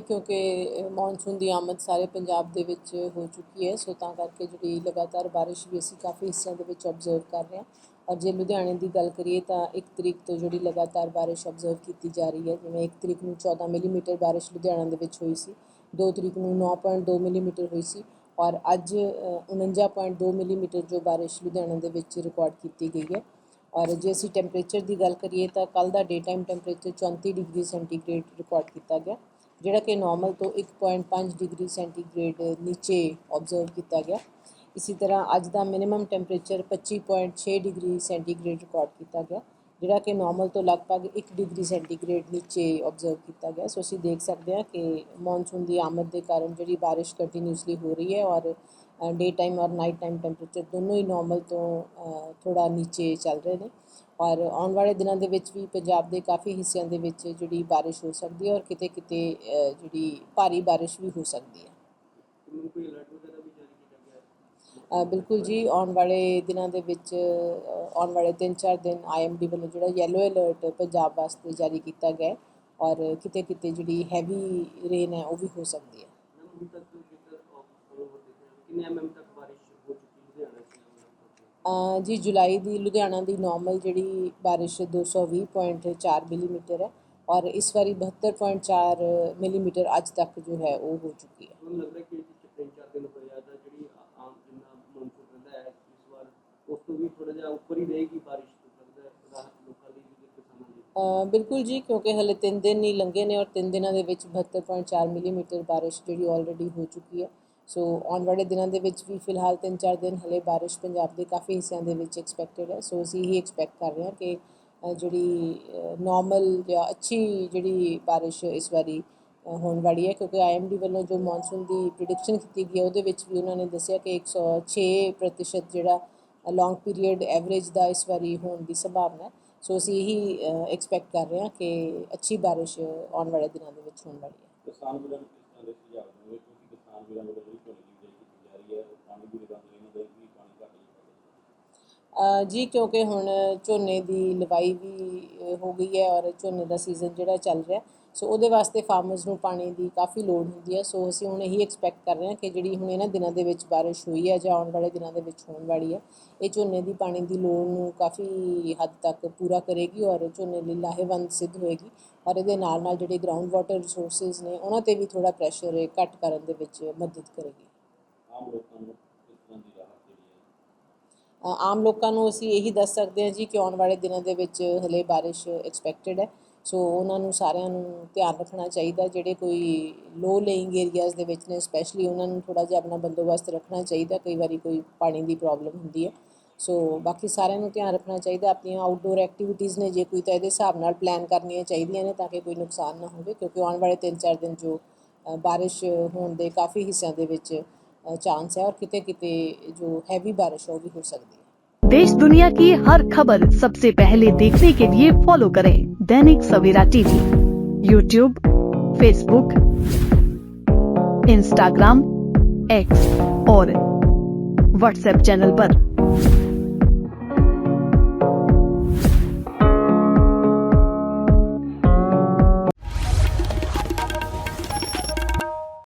ਕਿਉਂਕਿ ਮੌਨਸੂਨ ਦੀ ਆਮਦ ਸਾਰੇ ਪੰਜਾਬ ਦੇ ਵਿੱਚ ਹੋ ਚੁੱਕੀ ਹੈ ਸੋ ਤਾਂ ਕਰਕੇ ਜਿਹੜੀ ਲਗਾਤਾਰ ਬਾਰਿਸ਼ ਵੀ ਅਸੀਂ ਕਾਫੀ ਹਿੱਸਿਆਂ ਦੇ ਵਿੱਚ ਆਬਜ਼ਰਵ ਕਰ ਰਹੇ ਹਾਂ। ਔਰ ਜੇ ਲੁਧਿਆਣੇ ਦੀ ਗੱਲ ਕਰੀਏ ਤਾਂ 1 ਤਰੀਕ ਤੋਂ ਜਿਹੜੀ ਲਗਾਤਾਰ ਬਾਰਿਸ਼ ਆਬਜ਼ਰਵ ਕੀਤੀ ਜਾ ਰਹੀ ਹੈ ਜਿਵੇਂ 1 ਤਰੀਕ ਨੂੰ 14 ਮਿਲੀਮੀਟਰ ਬਾਰਿਸ਼ ਲੁਧਿਆਣਾ ਦੇ ਵਿੱਚ ਹੋਈ ਸੀ 2 ਤਰੀਕ ਨੂੰ 9.2 ਮਿਲੀਮੀਟਰ ਹੋਈ ਸੀ ਔਰ ਅੱਜ ਅ, 49.2 ਮਿਲੀਮੀਟਰ ਜੋ ਬਾਰਿਸ਼ ਲੁਧਿਆਣਾ ਦੇ ਵਿੱਚ ਰਿਕਾਰਡ ਕੀਤੀ ਗਈ ਹੈ। ਔਰ ਜੇ ਅਸੀਂ ਟੈਂਪਰੇਚਰ ਦੀ ਗੱਲ ਕਰੀਏ ਤਾਂ ਕੱਲ ਦਾ day time temperature 34 degree centigrade record ਕੀਤਾ ਗਿਆ। ਜਿਹੜਾ ਕਿ ਨਾਰਮਲ ਤੋਂ 1.5 ਡਿਗਰੀ ਸੈਂਟੀਗ੍ਰੇਡ ਨੀਚੇ ਆਬਜ਼ਰਵ ਕੀਤਾ ਗਿਆ। ਇਸੇ ਤਰ੍ਹਾਂ ਅੱਜ ਦਾ minimum temperature 25.6 degree centigrade record ਕੀਤਾ ਗਿਆ, ਜਿਹੜਾ ਕਿ ਨਾਰਮਲ ਤੋਂ ਲਗਭਗ 1 ਡਿਗਰੀ ਸੈਂਟੀਗ੍ਰੇਡ ਨੀਚੇ ਆਬਜ਼ਰਵ ਕੀਤਾ ਗਿਆ। ਸੋ ਅਸੀਂ ਦੇਖ ਸਕਦੇ ਹਾਂ ਕਿ ਮੌਨਸੂਨ ਦੀ ਆਮਦ ਦੇ ਕਾਰਨ ਜਿਹੜੀ ਬਾਰਿਸ਼ ਕੰਟੀਨਿਊਸਲੀ ਹੋ ਰਹੀ ਹੈ ਔਰ ਡੇ ਟਾਈਮ ਔਰ ਨਾਈਟ ਟਾਈਮ ਟੈਂਪਰੇਚਰ ਦੋਨੋਂ ਹੀ ਨਾਰਮਲ ਤੋਂ ਥੋੜਾ ਨੀਚੇ ਚੱਲ ਰਹੇ ਨੇ। ਔਰ ਆਉਣ ਵਾਲੇ ਦਿਨਾਂ ਦੇ ਵਿੱਚ ਵੀ ਪੰਜਾਬ ਦੇ ਕਾਫੀ ਹਿੱਸਿਆਂ ਦੇ ਵਿੱਚ ਜਿਹੜੀ ਬਾਰਿਸ਼ ਹੋ ਸਕਦੀ ਹੈ ਔਰ ਕਿਤੇ ਕਿਤੇ ਅ, ਜਿਹੜੀ ਭਾਰੀ ਬਾਰਿਸ਼ ਵੀ ਹੋ ਸਕਦੀ ਹੈ। ਮੈਨੂੰ ਕੋਈ ਅਲਰਟ ਵਗੈਰਾ ਵੀ ਜਾਰੀ ਕੀਤਾ ਗਿਆ ਹੈ? ਅ, ਬਿਲਕੁਲ ਜੀ ਆਉਣ ਵਾਲੇ ਦਿਨਾਂ ਦੇ ਵਿੱਚ ਆਉਣ ਵਾਲੇ 3-4 ਦਿਨ ਆਈਐਮਡੀ ਵੱਲੋਂ ਜਿਹੜਾ ਯੈਲੋ ਅਲਰਟ ਪੰਜਾਬ ਵਾਸਤੇ ਜਾਰੀ ਕੀਤਾ ਗਿਆ ਔਰ ਕਿਤੇ ਕਿਤੇ ਜਿਹੜੀ ਹੈਵੀ ਰੇਨ ਹੈ ਉਹ ਵੀ ਹੋ ਸਕਦੀ ਹੈ। ਕਿੰਨੇ ਐਮਐਮ ਤੱਕ ਬਾਰਿਸ਼ ਹੋ ਚੁੱਕੀ ਲੁਧਿਆਣਾ ਚ ਅ, ਜੀ ਜੁਲਾਈ ਦੀ ਲੁਧਿਆਣਾ ਦੀ ਨਾਰਮਲ ਜਿਹੜੀ ਬਾਰਿਸ਼ 220.4 ਮਿਲੀਮੀਟਰ ਹੈ ਔਰ ਇਸ ਵਾਰੀ 72.4 ਮਿਲੀਮੀਟਰ ਅੱਜ ਤੱਕ ਜੋ ਹੈ ਉਹ ਹੋ ਚੁੱਕੀ ਹੈ। ਮੈਨੂੰ ਲੱਗ ਰਿਹਾ ਕਿ ਇਹ ਤਿੰਨ ਚਾਰ ਦਿਨ ਹੋਏ ਆ ਤਾਂ ਜਿਹੜੀ ਆ- ਆਮ ਜਿੰਨਾ ਮੌਨਸੂਨ ਰਹਿੰਦਾ ਹੈ ਇਸ ਵਾਰ ਉਸ ਤੋਂ ਵੀ ਥੋੜਾ ਜਿਹਾ ਉੱਪਰ ਹੀ ਰਹੇਗੀ ਬਾਰਿਸ਼ ਤੋਂ ਲੱਗਦਾ ਹੈ ਰਾਹਤ ਲੋਕਾਂ ਲਈ ਵੀ ਤੇ ਕਿਸਾਨਾਂ ਲਈ ਅ, ਬਿਲਕੁਲ ਜੀ ਕਿਉਂਕਿ ਹਲੇ 3 ਦਿਨ ਹੀ ਲੰਘੇ ਨੇ ਔਰ 3 ਦਿਨਾਂ ਦੇ ਵਿੱਚ 72.4 ਮਿਲੀਮੀਟਰ ਬਾਰਿਸ਼ ਜਿਹੜੀ ਆਲਰੇਡੀ ਹੋ ਚੁੱਕੀ ਹੈ। ਸੋ ਆਉਣ ਵਾਲੇ ਦਿਨਾਂ ਦੇ ਵਿੱਚ ਵੀ ਫਿਲਹਾਲ 3-4 ਦਿਨ ਹਲੇ ਬਾਰਿਸ਼ ਪੰਜਾਬ ਦੇ ਕਾਫੀ ਹਿੱਸਿਆਂ ਦੇ ਵਿੱਚ ਐਕਸਪੈਕਟਡ ਹੈ। ਸੋ ਅਸੀਂ ਇਹੀ ਐਕਸਪੈਕਟ ਕਰ ਰਹੇ ਹਾਂ ਕਿ ਜਿਹੜੀ ਨਾਰਮਲ ਜਾਂ ਅੱਛੀ ਜਿਹੜੀ ਬਾਰਿਸ਼ ਇਸ ਵਾਰੀ ਹੋਣ ਵਾਲੀ ਹੈ। ਕਿਉਂਕਿ ਆਈਐਮਡੀ ਵੱਲੋਂ ਜੋ ਮੌਨਸੂਨ ਦੀ ਪ੍ਰਿਡਿਕਸ਼ਨ ਕੀਤੀ ਗਈ ਹੈ, ਉਹਦੇ ਵਿੱਚ ਵੀ ਉਹਨਾਂ ਨੇ ਦੱਸਿਆ ਕਿ 106% ਜਿਹੜਾ ਲੌਂਗ ਪੀਰੀਅਡ ਐਵਰੇਜ ਦਾ ਇਸ ਵਾਰੀ ਹੋਣ ਦੀ ਸੰਭਾਵਨਾ ਹੈ। ਸੋ ਅਸੀਂ ਇਹੀ ਐਕਸਪੈਕਟ ਕਰ ਰਹੇ ਹਾਂ ਕਿ ਅੱਛੀ ਬਾਰਿਸ਼ ਆਉਣ ਵਾਲੇ ਦਿਨਾਂ ਦੇ ਵਿੱਚ ਹੋਣ ਵਾਲੀ ਹੈ। ਕਿਸਾਨ ਵੀਰਾਂ ਨੂੰ ਕਿਸ ਤਰ੍ਹਾਂ ਦੇ ਸੁਝਾਅ ਦੇਣਗੇ ਕਿਉਂਕਿ ਕਿਸਾਨ ਵੀਰਾਂ ਵੱਲੋਂ ਜਿਹੜੀ ਝੋਨੇ ਦੀ ਬਿਜਾਈ ਕੀਤੀ ਜਾ ਰਹੀ ਹੈ ਉਹ ਪਾਣੀ ਦੀ ਨਿਗਰਾਨੀ ਇਹਨਾਂ ਦਾ ਵੀ ਪਾਣੀ ਘੱਟ ਜਾਂਦਾ ਅ, ਜੀ, ਕਿਉਂਕਿ ਹੁਣ ਝੋਨੇ ਦੀ ਲਵਾਈ ਵੀ ਹੋ ਗਈ ਹੈ ਔਰ ਝੋਨੇ ਦਾ ਸੀਜ਼ਨ ਜਿਹੜਾ ਚੱਲ ਰਿਹਾ, ਸੋ ਉਹਦੇ ਵਾਸਤੇ ਫਾਰਮਰਸ ਨੂੰ ਪਾਣੀ ਦੀ ਕਾਫੀ ਲੋੜ ਹੁੰਦੀ ਹੈ, ਸੋ ਅਸੀਂ ਹੁਣ ਇਹੀ ਐਕਸਪੈਕਟ ਕਰ ਰਹੇ ਹਾਂ ਕਿ ਜਿਹੜੀ ਹੁਣ ਇਹਨਾਂ ਦਿਨਾਂ ਦੇ ਵਿੱਚ ਬਾਰਿਸ਼ ਹੋਈ ਹੈ ਜਾਂ ਆਉਣ ਵਾਲੇ ਦਿਨਾਂ ਦੇ ਵਿੱਚ ਹੋਣ ਵਾਲੀ ਹੈ, ਇਹ ਝੋਨੇ ਦੀ ਪਾਣੀ ਦੀ ਲੋੜ ਨੂੰ ਕਾਫੀ ਹੱਦ ਤੱਕ ਪੂਰਾ ਕਰੇਗੀ ਔਰ ਝੋਨੇ ਲਈ ਲਾਹੇਵੰਦ ਸਿੱਧ ਹੋਏਗੀ, ਔਰ ਇਹਦੇ ਨਾਲ ਨਾਲ ਜਿਹੜੇ ਗਰਾਊਂਡ ਵਾਟਰ ਰਿਸੋਰਸਸ ਨੇ, ਉਹਨਾਂ ਤੇ ਵੀ ਥੋੜਾ ਪ੍ਰੈਸ਼ਰ ਘੱਟ ਕਰਨ ਦੇ ਵਿੱਚ ਮਦਦ ਕਰੇਗੀ। ਆਮ ਲੋਕਾਂ ਨੂੰ ਕਿਸ ਤਰ੍ਹਾਂ ਦੀ ਰਾਹਤ ਜਿਹੜੀ ਹੈ ਅ, ਆਮ ਲੋਕਾਂ ਨੂੰ ਅਸੀਂ ਇਹੀ ਦੱਸ ਸਕਦੇ ਹਾਂ ਜੀ ਕਿ ਆਉਣ ਵਾਲੇ ਦਿਨਾਂ ਦੇ ਵਿੱਚ ਹਲੇ ਬਾਰਿਸ਼ ਐਕਸਪੈਕਟਡ ਹੈ। ਸੋ ਉਹਨਾਂ ਨੂੰ ਸਾਰਿਆਂ ਨੂੰ ਧਿਆਨ ਰੱਖਣਾ ਚਾਹੀਦਾ, ਜਿਹੜੇ ਕੋਈ ਲੋ ਲੇਇੰਗ ਏਰੀਆਜ਼ ਦੇ ਵਿੱਚ ਨੇ ਸਪੈਸ਼ਲੀ ਉਹਨਾਂ ਨੂੰ ਥੋੜਾ ਜਿਹਾ ਆਪਣਾ ਬੰਦੋਬਸਤ ਰੱਖਣਾ ਚਾਹੀਦਾ, ਕਈ ਵਾਰੀ ਕੋਈ ਪਾਣੀ ਦੀ ਪ੍ਰੋਬਲਮ ਹੁੰਦੀ ਹੈ। ਸੋ ਬਾਕੀ ਸਾਰਿਆਂ ਨੂੰ ਧਿਆਨ ਰੱਖਣਾ ਚਾਹੀਦਾ, ਆਪਣੀਆਂ ਆਊਟਡੋਰ ਐਕਟੀਵਿਟੀਜ਼ ਨੇ, ਜੇ ਕੋਈ ਤਾਂ ਇਹਦੇ ਹਿਸਾਬ ਨਾਲ ਪਲਾਨ ਕਰਨੀਆਂ ਚਾਹੀਦੀਆਂ ਨੇ ਤਾਂ ਕਿ ਕੋਈ ਨੁਕਸਾਨ ਨਾ ਹੋਵੇ, ਕਿਉਂਕਿ ਆਉਣ ਵਾਲੇ 3-4 ਦਿਨ ਜੋ ਬਾਰਿਸ਼ ਹੋਣ ਦੇ ਕਾਫੀ ਹਿੱਸਿਆਂ ਦੇ ਵਿੱਚ चांस है और कितने कितने जो हैवी बारिश होगी, हो सकती है देश दुनिया की हर खबर सबसे पहले देखने के लिए फॉलो करें Dainik Savera TV YouTube Facebook Instagram X और व्हाट्सएप चैनल पर।